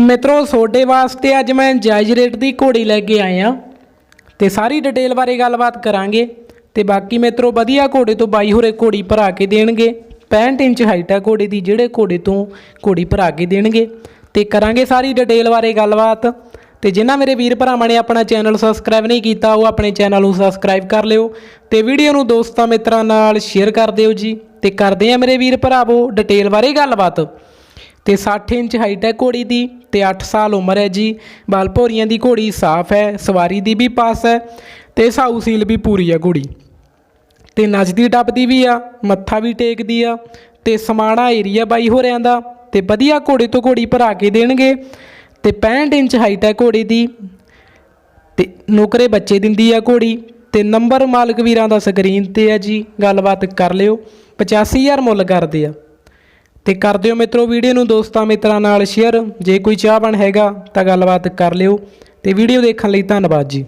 ਮਿੱਤਰੋ, ਤੁਹਾਡੇ ਵਾਸਤੇ ਅੱਜ ਮੈਂ ਜਾਇਜ਼ ਰੇਟ ਦੀ ਘੋੜੀ ਲੈ ਕੇ ਆਇਆ। ਤੇ ਸਾਰੀ ਡਿਟੇਲ ਬਾਰੇ ਗੱਲਬਾਤ ਕਰਾਂਗੇ। ਤੇ ਬਾਕੀ ਮਿੱਤਰੋ, ਵਧੀਆ ਘੋੜੇ ਤੋਂ ਬਾਈ ਹੋਰੇ ਘੋੜੀ ਭਰਾ ਕੇ ਦੇਣਗੇ। 65 ਇੰਚ ਹਾਈਟ ਹੈ ਘੋੜੇ ਦੀ, ਜਿਹੜੇ ਘੋੜੇ ਤੋਂ ਘੋੜੀ ਭਰਾ ਕੇ ਦੇਣਗੇ। ਤੇ ਕਰਾਂਗੇ ਸਾਰੀ ਡਿਟੇਲ ਬਾਰੇ ਗੱਲਬਾਤ। ਤੇ ਜਿਨ੍ਹਾਂ ਮੇਰੇ ਵੀਰ ਭਰਾਵਾਂ ਨੇ ਆਪਣਾ ਚੈਨਲ ਸਬਸਕ੍ਰਾਈਬ ਨਹੀਂ ਕੀਤਾ, ਉਹ ਆਪਣੇ ਚੈਨਲ ਨੂੰ ਸਬਸਕ੍ਰਾਈਬ ਕਰ ਲਿਓ। ਤੇ ਵੀਡੀਓ ਨੂੰ ਦੋਸਤਾਂ ਮਿੱਤਰਾਂ ਨਾਲ ਸ਼ੇਅਰ ਕਰ ਦਿਓ ਜੀ। ਤੇ ਕਰਦੇ ਆ ਮੇਰੇ ਵੀਰ ਭਰਾਵੋ ਡਿਟੇਲ ਬਾਰੇ ਗੱਲਬਾਤ। ਤੇ 60 ਇੰਚ ਹਾਈਟ ਹੈ ਘੋੜੀ ਦੀ ਤੇ 8 ਸਾਲ ਉਮਰ ਹੈ ਜੀ। ਬਾਲ ਭੋਰੀਆਂ ਦੀ ਘੋੜੀ ਸਾਫ਼ ਹੈ, ਸਵਾਰੀ ਦੀ ਵੀ ਪਾਸ ਹੈ ਤੇ ਸਾਊ ਸੀਲ ਵੀ ਪੂਰੀ ਹੈ ਘੋੜੀ। ਤੇ ਨੱਚਦੀ ਟੱਪਦੀ ਵੀ ਆ, ਮੱਥਾ ਵੀ ਟੇਕਦੀ ਆ ਤੇ ਸਮਾਣਾ ਏਰੀਆ ਬਾਈ ਹੋ ਰਿਆਂ ਦਾ ਤੇ ਵਧੀਆ ਘੋੜੇ ਤੋਂ ਘੋੜੀ ਭਰਾ ਕੇ ਦੇਣਗੇ ਤੇ 65 ਇੰਚ ਹਾਈਟ ਹੈ ਘੋੜੇ ਦੀ ਤੇ ਨੌਕਰੇ ਬੱਚੇ ਦਿੰਦੀ ਆ ਘੋੜੀ ਤੇ ਨੰਬਰ ਮਾਲਕ ਵੀਰਾਂ ਦਾ ਸਕਰੀਨ ਤੇ ਆ ਜੀ, ਗੱਲਬਾਤ ਕਰ ਲਿਓ। 85000 ਮੁੱਲ ਕਰਦੇ ਆ। ਤੇ ਕਰ ਦਿਓ ਮਿੱਤਰੋ ਵੀਡੀਓ ਨੂੰ ਦੋਸਤਾਂ ਮਿੱਤਰਾਂ ਨਾਲ ਸ਼ੇਅਰ ਜੇ ਕੋਈ ਚਾਹਵਣ ਹੈਗਾ ਤਾਂ ਗੱਲਬਾਤ ਕਰ ਲਿਓ। ਤੇ ਵੀਡੀਓ ਦੇਖਣ ਲਈ ਧੰਨਵਾਦ ਜੀ।